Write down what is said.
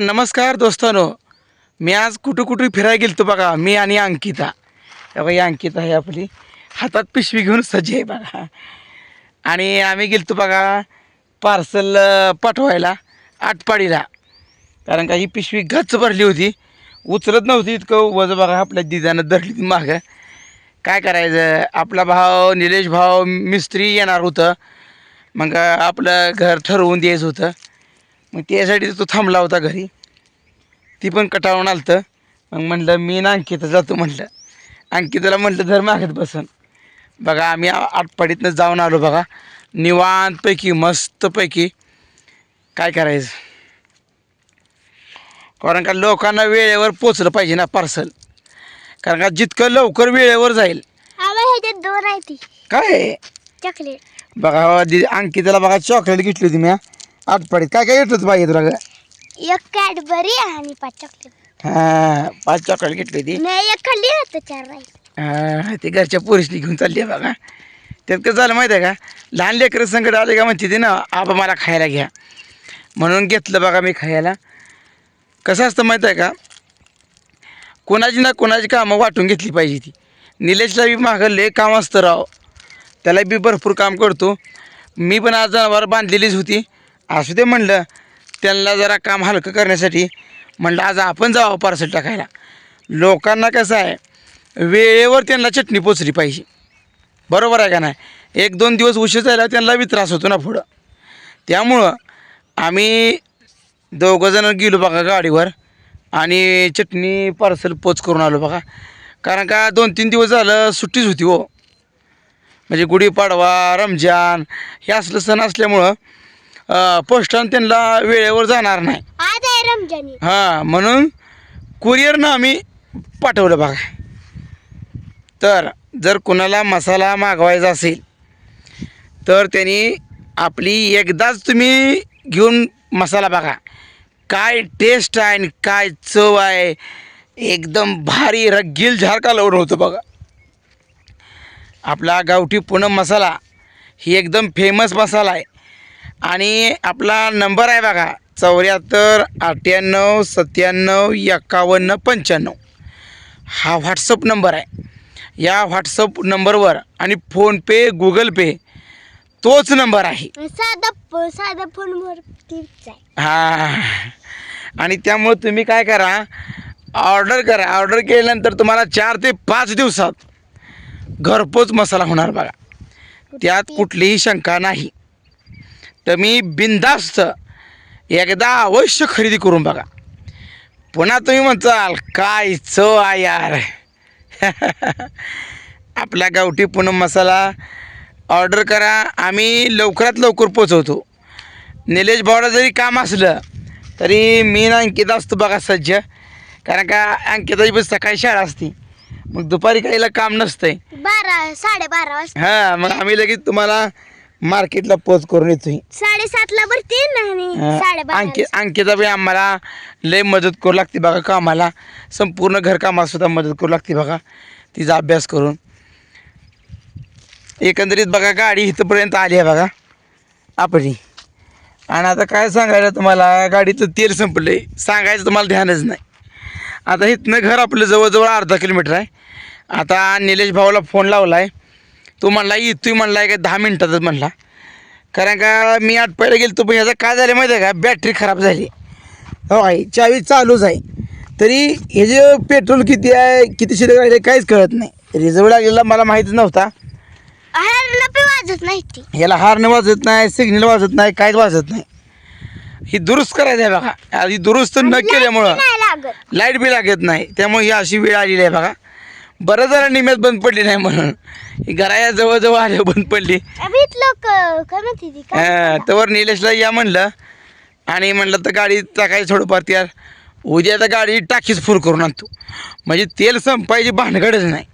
नमस्कार दोस्तानो. मी आज कुठं कुठं फिरायला गेलतो बघा मी आणि अंकिता. बघा ही अंकिता आहे आपली हातात पिशवी घेऊन सज्ज आहे बघा. आणि आम्ही गेलतो बघा पार्सल पाठवायला आटपाडीला. कारण का ही पिशवी गच्च भरली होती. उचलत नव्हती इतकं. वजन बघा आपल्या दिदानं धरली मागं. काय करायचं? आपला भाव निलेश भाव मिस्त्री येणार होतं. मग आपलं घर ठरवून द्यायचं होतं. मग त्यासाठी तो थांबला होता घरी. ती पण कटाळून आलतं. मग म्हणलं मी ना अंकिता जातो म्हटलं अंकिताला म्हटलं धर मागत बसन. बघा आम्ही आटपाडीतनं जाऊन आलो बघा. निवांतपैकी मस्तपैकी काय करायचं? कारण का लोकांना वेळेवर पोचलं पाहिजे ना पार्सल कारण का जितकं लवकर वेळेवर जाईल. दोन काय? चॉकलेट. बघा दि अंकिताला बघा चॉकलेट घेतली होती मी आटपाडीत. काय काय होतं पाहिजे तुला? गं? एक कॅडबरी आणि पाच चॉकलेट. हां पाच चॉकलेट घेतली होती नाही एक खाल्ली होतं चार राहील हां ते घरच्या पोरीसनी घेऊन चालली आहे बघा. त्यात कसं झालं माहिती आहे का? लहान लेकरं संकट आले का म्हणते ती ना आबा मला खायला घ्या. म्हणून घेतलं बघा मी खायला. कसं असतं माहिती आहे का? कोणाची ना कोणाची कामं वाटून घेतली पाहिजे ती. निलेशला बी मागं लय काम असतं राव. त्याला बी भरपूर काम करतो. मी पण आज जनावर बांधलेलीच होती. असू दे म्हणलं त्यांना जरा काम हलकं करण्यासाठी म्हणलं आज आपण जावं पार्सल टाकायला. लोकांना कसं आहे वेळेवर त्यांना चटणी पोचली पाहिजे. बरोबर आहे का नाही? एक दोन दिवस उशीर झाला त्यांना बी त्रास होतो ना पुढं. त्यामुळं आम्ही दोघंजणं गेलो बघा गाडीवर आणि चटणी पार्सल पोच करून आलो बघा. कारण का दोन तीन दिवस झालं सुट्टीच होती हो. म्हणजे गुढीपाडवा रमजान हे असलं सण असल्यामुळं पोस्टानं त्यांना वेळेवर जाणार नाही. आज आहे रमजानी हां म्हणून कुरिअरनं आम्ही पाठवलं बघा. तर जर कुणाला मसाला मागवायचा असेल तर त्यांनी आपली एकदाच तुम्ही घेऊन मसाला बघा. काय टेस्ट आहे आणि काय चव आहे. एकदम भारी रग्गील झारका लावून होतं बघा. आपला गावठी पूनम मसाला ही एकदम फेमस मसाला आहे. आणि आपला नंबर आहे बघा चौऱ्याहत्तर अठ्ठ्याण्णव सत्त्याण्णव एकावन्न पंच्याण्णव. हा व्हॉट्सअप नंबर आहे. या व्हॉट्सअप नंबरवर आणि फोनपे गुगल पे तोच नंबर आहे. साधा साधा फोनवर हा. आणि त्यामुळं तुम्ही काय करा ऑर्डर करा. ऑर्डर केल्यानंतर तुम्हाला चार ते पाच दिवसात घरपोच मसाला होणार बघा. त्यात कुठलीही शंका नाही. तर मी बिंदास्त एकदा अवश्य खरेदी करून बघा. पुन्हा तुम्ही म्हणताल काय चव आहे यार. आपला गावठी पूनम मसाला ऑर्डर करा. आम्ही लवकरात लवकर पोचवतो निलेश भावडा जरी काम असलं तरी मी ना अंकिता असतो बघा सज्ज. कारण का अंकिताची पण सकाळी शाळा असते. मग दुपारी काहीला काम नसतंय. बारा साडेबारा वाजता. हां मग आम्ही लगेच तुम्हाला मार्केटला पोच करून येतोय. साडेसातला भरते ना आणि साडेबारा अंकि अंकिता बी आम्हाला लय मदत करू लागते बघा कामाला. संपूर्ण घरकामाला सुद्धा मदत करू लागते बघा. तिचा अभ्यास करून. एकंदरीत बघा गाडी इथंपर्यंत आली आहे बघा. आपली. आणि आता काय सांगायला तुम्हाला गाडीचं तेल संपलं आहे सांगायचं तुम्हाला ध्यानच नाही. आता इथनं घर आपलं जवळजवळ अर्धा किलोमीटर आहे. आता निलेश भाऊला फोन लावला आहे तो म्हणला येतोय म्हणला आहे का दहा मिनटातच म्हणला. कारण का मी आठ पहिला गेलो पण ह्याचं काय झालं माहिती आहे का? बॅटरी खराब झाली. हो आहे चावी चालूच आहे. तरी हे जे पेट्रोल किती आहे किती शिल्लक राहिले काहीच कळत नाही. रिझर्व लागलेला मला माहीतच नव्हता. वाजत नाही ती. ह्याला हार्न वाजत नाही सिग्नल वाजत नाही काहीच वाजत नाही. ही दुरुस्त करायचं आहे बघा. ही दुरुस्त न केल्यामुळं नाही लागत. लाइट बी लागत नाही. त्यामुळे ही अशी वेळ आलेली आहे बघा. बरं जरा निम्यात बंद पडली नाही म्हणून. घराया जवळजवळ आल्यावर बंद पडली. हा, तवर निलेशला या म्हणलं. आणि म्हणलं तर गाडी टाकायची थोडंफार त्यार. उद्या तर गाडी टाकीच फुल करून आणतो. म्हणजे तेल संपायची भानगडच नाही.